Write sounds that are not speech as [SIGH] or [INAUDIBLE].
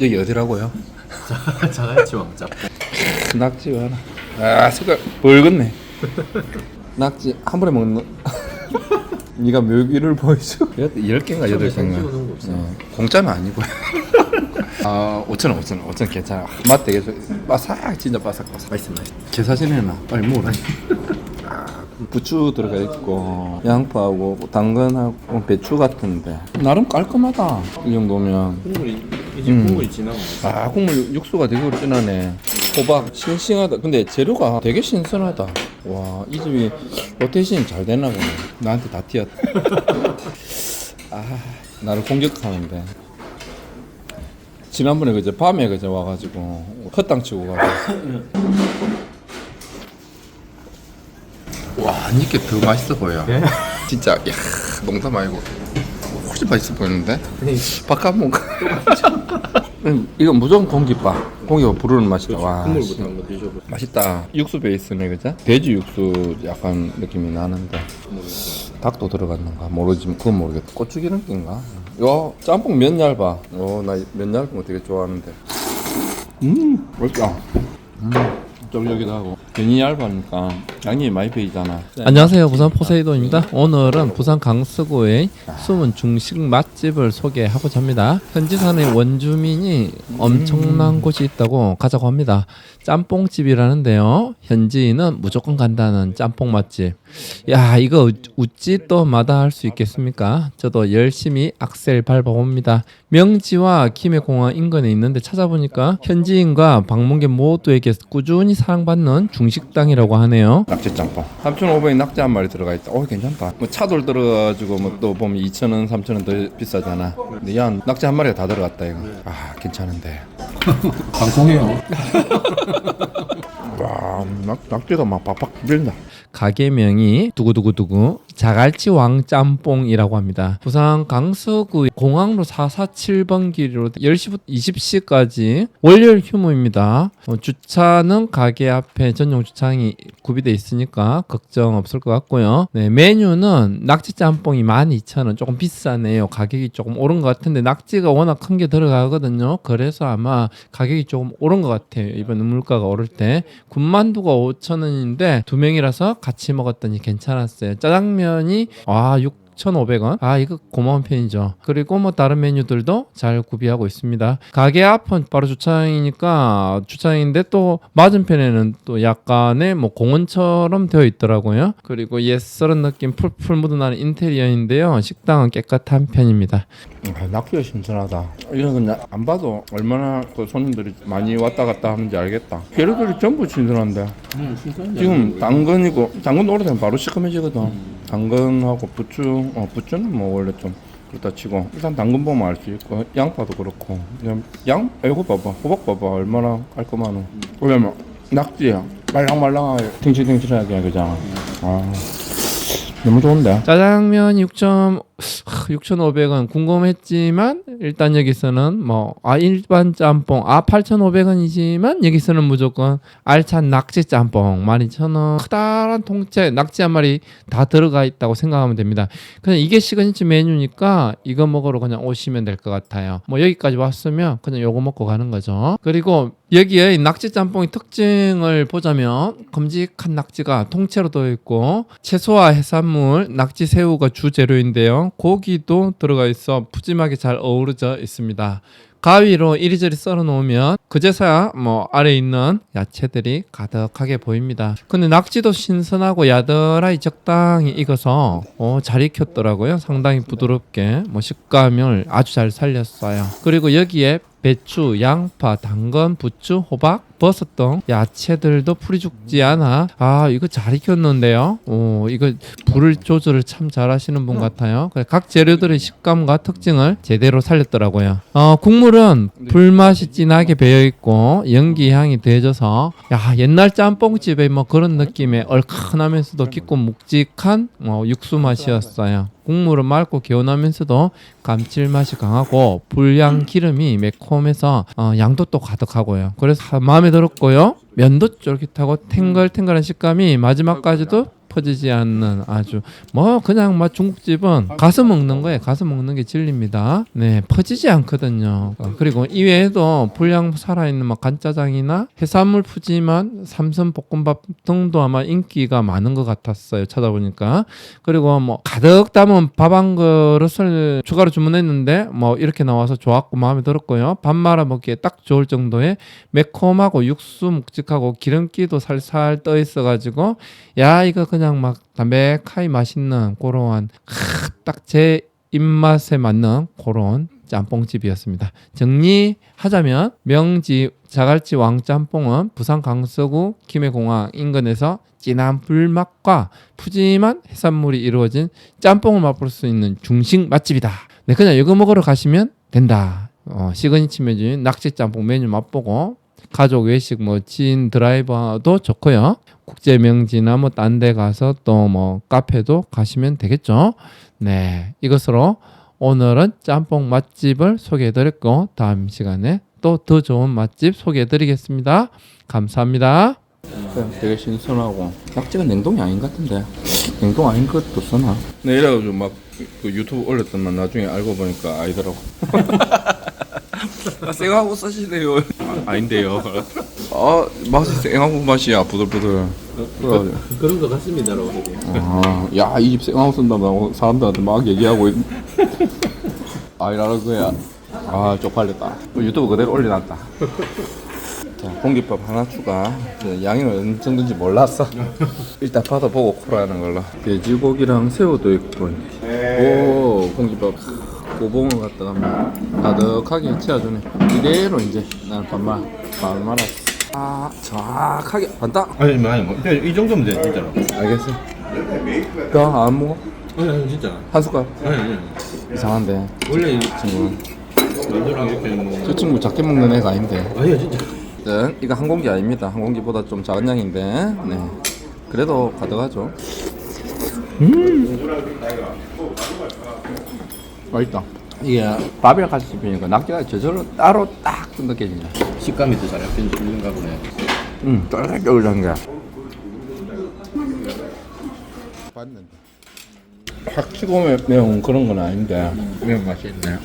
여기 어디라고요? [LAUGHS] 자갈치 왕자. 낙지가 하나. 아 색깔 붉었네. 낙지 한 번에 먹는. [LAUGHS] 네가 묘기를 보여줘. 열 개인가 여덟 개인가. 어, 공짜는 아니고요. [LAUGHS] 아 5천 원, 5천 원, 5천 원 괜찮아. 맛 되게 좋. 바삭 진짜 바삭 바삭. 맛있어 맛있어. 계사진 해놔. 빨리 먹어라. 아, 부추 들어가 있고 양파하고 당근하고 배추 같은데 나름 깔끔하다. 이 정도면. 이제 음. 국물이 진하고. 아 국물 육수가 되게 진하네. 호박 싱싱하다. 근데 재료가 되게 신선하다. 와 이 집이 로테이션이 잘 되나 보네. 나한테 다 튀었다. [LAUGHS] 아 나를 공격하는데. 지난번에 그제 밤에 그제 와가지고 헛땅 치고 가고. 와 이게 더 맛있어 보여. 예? 진짜 야 농담 말고 훨씬 맛있어 보이는데? 네. 바깥 뭔가 음, 이건 무조건 공깃밥. 공기가 부르는 맛이다. 와 씨. 국물부터 한번 드셔보세요. 맛있다. 육수 베이스네 그죠? 돼지 육수 약간 느낌이 나는데. 닭도 들어갔는가? 모르지 그건 모르겠다. 고추기름인가? 요 짬뽕 면 얇아 어나면 얇은 거 되게 좋아하는데. 음 맛있다. 음 쫄깃하기도 하고. 면이 얇으니까 양이 많이 배이잖아 안녕하세요. 부산 포세이돈입니다. 오늘은 부산 강서구의 숨은 중식 맛집을 소개하고자 합니다. 현지산의 원주민이 엄청난 곳이 있다고 가자고 합니다. 짬뽕집이라는데요. 현지인은 무조건 간다는 짬뽕 맛집. 야, 이거 웃지 또 마다할 수 있겠습니까? 저도 열심히 악셀 밟아봅니다. 명지와 김해공항 인근에 있는데 찾아보니까 현지인과 방문객 모두에게 꾸준히 사랑받는 중식당이라고 하네요. 낙지 짬뽕 3,500원 낙지 한 마리 들어가 있다. 어 괜찮다. 뭐 차돌 들어가지고 뭐 또 보면 2,000원 3,000원 더 비싸잖아. 근데 야 낙지 한 마리가 다 들어갔다 이거. 아 괜찮은데. [LAUGHS] 방송해요. 와 낙, 낙지가 막 팍팍 밀린다. 가게명이 두구두구두구 자갈치 왕짬뽕이라고 합니다. 부산 강서구 공항로 447번 길로 10시부터 20시까지 월요일 휴무입니다. 어, 주차는 가게 앞에 전용 주차장이 구비돼 있으니까 걱정 없을 것 같고요. 네, 메뉴는 낙지 짬뽕이 12,000원 조금 비싸네요. 가격이 조금 오른 것 같은데 낙지가 워낙 큰 게 들어가거든요. 그래서 아마 가격이 조금 오른 것 같아요. 이번 물가가 오를 때 군만두가 5,000원인데 두 명이라서 같이 먹었더니 괜찮았어요. 짜장면 이 아 6,500원. 아 이거 고마운 편이죠. 그리고 뭐 다른 메뉴들도 잘 구비하고 있습니다. 가게 앞은 바로 주차장이니까 주차장인데 또 맞은편에는 또 약간의 뭐 공원처럼 되어 있더라고요. 그리고 옛스런 느낌 풀풀 묻어나는 인테리어인데요. 식당은 깨끗한 편입니다. 아, 낙지가 신선하다 이런 건안 봐도 얼마나 그 손님들이 많이 왔다 갔다 하는지 알겠다 재료들이 전부 신선한데 음, 신선하지. 지금 당근이고 당근 오래되면 바로 시커매지거든 당근하고 부추 어 부추는 뭐 원래 좀 그렇다 치고 일단 당근 보면 알 수 있고 양파도 그렇고. 그냥 양 이거 봐봐. 호박 봐봐. 얼마나 깔끔하노. 왜냐면 낙지야. 말랑말랑하게 탱실탱실하게 그잖아 아 너무 좋은데? 짜장면 6점 6,500원 궁금했지만 일단 여기서는 뭐 아 일반 짬뽕 아 8,500원이지만 여기서는 무조건 알찬 낙지 짬뽕 12,000원 크다란 통째 낙지 한 마리 다 들어가 있다고 생각하면 됩니다. 그냥 이게 시그니처 메뉴니까 이거 먹으러 그냥 오시면 될 것 같아요. 뭐 여기까지 왔으면 그냥 요거 먹고 가는 거죠. 그리고 여기에 낙지 짬뽕의 특징을 보자면 큼직한 낙지가 통째로 들어 있고 채소와 해산물, 낙지 새우가 주 재료인데요. 고기도 들어가 있어 푸짐하게 잘 어우러져 있습니다. 가위로 이리저리 썰어 놓으면 그제서야 뭐 아래 있는 야채들이 가득하게 보입니다. 근데 낙지도 신선하고 야들하이 적당히 익어서 어, 잘 익혔더라고요. 상당히 부드럽게 뭐 식감을 아주 잘 살렸어요. 그리고 여기에 배추, 양파, 당근, 부추, 호박, 등 야채들도 풀이 죽지 않아. 아 이거 잘 익혔는데요. 오 이거 불을 조절을 참 잘하시는 분 같아요. 그각 재료들의 식감과 특징을 제대로 살렸더라고요. 어 국물은 불맛이 진하게 배어 있고 연기 향이 더해져서 야 옛날 짬뽕집의 뭐 그런 느낌의 얼큰하면서도 깊고 묵직한 뭐 육수 맛이었어요. 국물은 맑고 개운하면서도 감칠맛이 강하고 불향 기름이 매콤해서 어, 양도 또 가득하고요. 그래서 하- 마음에 들었고요. 면도 쫄깃하고 탱글탱글한 식감이 마지막까지도 퍼지지 않는 아주 뭐 그냥 막 중국집은 가서 먹는 거예요. 가서 먹는 게 진리입니다. 네, 퍼지지 않거든요. 어, 그리고 이외에도 불량 살아있는 막 간짜장이나 해산물 푸짐한 삼선 볶음밥 등도 아마 인기가 많은 것 같았어요. 찾아보니까 그리고 뭐 가득 담은 밥 한 그릇을 추가로 주문했는데 뭐 이렇게 나와서 좋았고 마음에 들었고요. 밥 말아 먹기에 딱 좋을 정도의 매콤하고 육수 묵직하고 기름기도 살살 떠 있어가지고 야 이거 그냥 막 담백하게 맛있는 그러한 딱 제 입맛에 맞는 그런 짬뽕집이었습니다. 정리하자면 명지 자갈치 왕짬뽕은 부산 강서구 김해공항 인근에서 진한 불맛과 푸짐한 해산물이 이루어진 짬뽕을 맛볼 수 있는 중식 맛집이다. 네, 그냥 이거 먹으러 가시면 된다. 어, 시그니처 메뉴인 낙지 짬뽕 메뉴 맛보고 가족 외식 뭐진 드라이버도 좋고요. 국제 명지나 뭐 딴 데 가서 또 뭐 카페도 가시면 되겠죠. 네, 이것으로 오늘은 짬뽕 맛집을 소개해 드렸고 다음 시간에 또 더 좋은 맛집 소개해 드리겠습니다. 감사합니다. 되게 신선하고 낙지가 냉동이 아닌 것 같은데 냉동 아닌 것도 쓰나? 네 이래가지고 막 그 유튜브 올렸더만 나중에 알고 보니까 아니더라고 [LAUGHS] 아, 생하고 쓰시네요 아, 아닌데요 아 맛이 생하고 맛이야 부들부들 그래가지고 그런 것 같습니다라고 해야 돼요. 아, 야, 이 집 생하고 쓴다고 사람들한테 막 얘기하고 있... 아니라는 거야. 아, 쪽팔렸다. 유튜브 그대로 올려놨다. 자, 공깃밥 하나 추가. 이제 양이 어느 정도인지 몰랐어. 일단 받아보고 코라하는 걸로. 돼지고기랑 새우도 있고. 오, 공깃밥. 고봉을 갖다가 막 가득하게 채워주네. 이대로 이제 나는 반말, 반말. 아, 정확하게 반다. 아니 아니 뭐이 정도면 돼 진짜로. 알겠어. 뼈안 먹어? 아니 아니 진짜. 한 숟갈? 아니 아니. 이상한데 원래 이 친구는 너랑 이렇게 뭐. 저 친구 작게 먹는 애가 아닌데 아니야 진짜. 일단 이거 한 공기 아닙니다 한 공기보다 좀 작은 양인데 네 그래도 가득하죠 음 맛있다. 이게 밥이랑 같이 씹히니까 낙지가 저절로 따로 딱 느껴지냐 식감이 더잘 잡히는가 보네. 음. 쫄깃쫄깃한 게. 봤는데 확 치고 매- 매운 그런 건 아닌데. 매운 맛이 있네